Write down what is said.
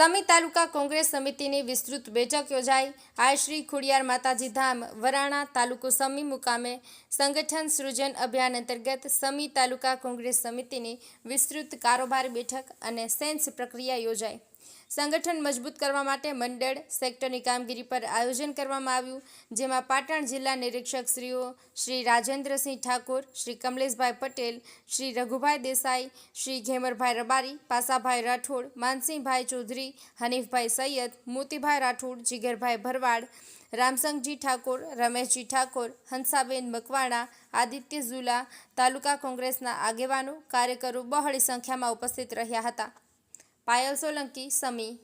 સમી તાલુકા કોંગ્રેસ સમિતિની વિસ્તૃત બેઠક યોજાઈ. આયશ્રી શ્રી ખોડિયાર માતાજી ધામ, વરાણા તાલુકો સમી મુકામે સંગઠન સૃજન અભિયાન અંતર્ગત સમી તાલુકા કોંગ્રેસ સમિતિની વિસ્તૃત કારોબાર બેઠક અને સેન્સ પ્રક્રિયા યોજાઈ. સંગઠન મજબૂત કરવા માટે મંડળ સેક્ટરની કામગીરી પર આયોજન કરવામાં આવ્યું, જેમાં પાટણ જિલ્લા નિરીક્ષક શ્રીઓ શ્રી રાજેન્દ્રસિંહ ઠાકોર, શ્રી કમલેશભાઈ પટેલ, શ્રી રઘુભાઈ દેસાઈ, શ્રી ઘેમરભાઈ રબારી, પાસાભાઈ રાઠોડ, માનસિંહભાઈ ચૌધરી, હનીફભાઈ સૈયદ, મોતીભાઈ રાઠોડ, જીગરભાઈ ભરવાડ, રામસંગજી ઠાકોર, રમેશજી ઠાકોર, હંસાબેન મકવાણા, આદિત્ય ઝુલા, તાલુકા કોંગ્રેસના આગેવાનો, કાર્યકરો બહોળી સંખ્યામાં ઉપસ્થિત રહ્યા હતા. પાયલ સોલંકી સમી